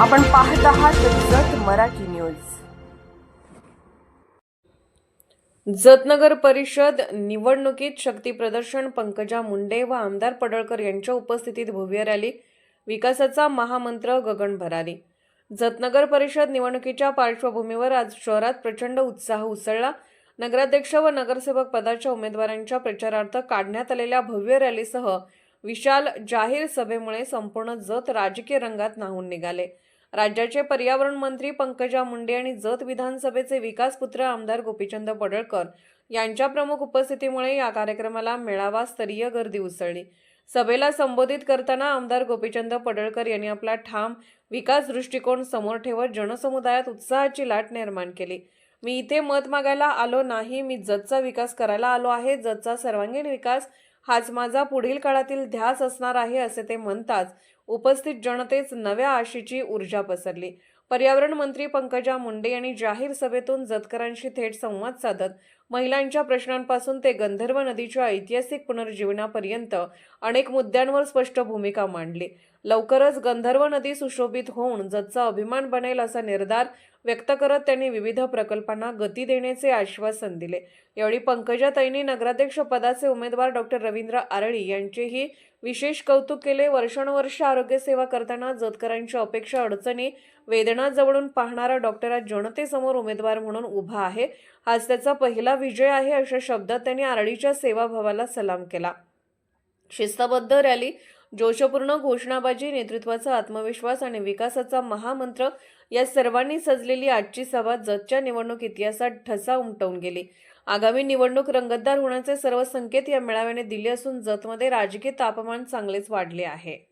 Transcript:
आपण पाहत आहात जत मराठी न्यूज. जतनगर परिषद निवडणुकीत शक्ती प्रदर्शन पंकजा मुंडे व आमदार पडळकर यांच्या उपस्थितीत भव्य रॅली विकासाचा महामंत्र गगन भरारी. जतनगर परिषद निवडणुकीच्या पार्श्वभूमीवर आज शहरात प्रचंड उत्साह उसळला. नगराध्यक्ष व नगरसेवक पदाच्या उमेदवारांच्या प्रचारार्थ काढण्यात आलेल्या भव्य रॅलीसह विशाल जाहीर सभेमुळे संपूर्ण जत राजकीय रंगात न्हावून निघाले. राज्याचे पर्यावरण मंत्री पंकजा मुंडे आणि जत विधानसभेचे विकासपुत्र आमदार गोपीचंद पडळकर यांच्या प्रमुख उपस्थितीमुळे या कार्यक्रमाला मेळावा स्तरीय गर्दी उसळली. सभेला संबोधित करताना आमदार गोपीचंद पडळकर यांनी आपला ठाम विकास दृष्टिकोन समोर ठेवत जनसमुदायात उत्साहाची लाट निर्माण केली. मी इथे मत मागायला आलो नाही. मी जतचा विकास करायला आलो आहे. जतचा सर्वांगीण विकास हाच माझा पुढील काळातील ध्यास असणार आहे असे ते म्हणताच उपस्थित जनतेच नव्या आशेची ऊर्जा पसरली. पर्यावरण मंत्री पंकजा मुंडे यांनी जाहीर सभेतून जतकरांशी थेट संवाद साधत महिलांच्या प्रश्नांपासून ते गंधर्व नदीच्या ऐतिहासिक पुनर्जीवनापर्यंत अनेक मुद्द्यांवर स्पष्ट भूमिका मांडली. लवकरच गंधर्व नदी सुशोभित होऊन जतचा अभिमान बनेल असा निर्धार व्यक्त करत त्यांनी विविध प्रकल्पांना गती देण्याचे आश्वासन दिले. यावेळी पंकजाताईंनी नगराध्यक्ष पदाचे उमेदवार डॉक्टर रवींद्र आरळी यांचेही विशेष कौतुक केले. वर्षानुवर्ष आरोग्य सेवा करताना जतकरांच्या अपेक्षा अडचणी वेदना जवळून पाहणारा डॉक्टर आज जनतेसमोर उमेदवार म्हणून उभा आहे. आज त्याचा पहिला विजय आहे अशा शब्दात त्यांनी आरडीच्या सेवाभावाला सलाम केला. शिस्तबद्ध रॅली जोशपूर्ण घोषणाबाजी नेतृत्वाचा आत्मविश्वास आणि विकासाचा महामंत्र या सर्वांनी सजलेली आजची सभा जतच्या निवडणूक इतिहासात ठसा उमटवून गेली. आगामी निवडणूक रंगतदार होण्याचे सर्व संकेत या मेळाव्याने दिले असून जतमध्ये राजकीय तापमान चांगलेच वाढले आहे.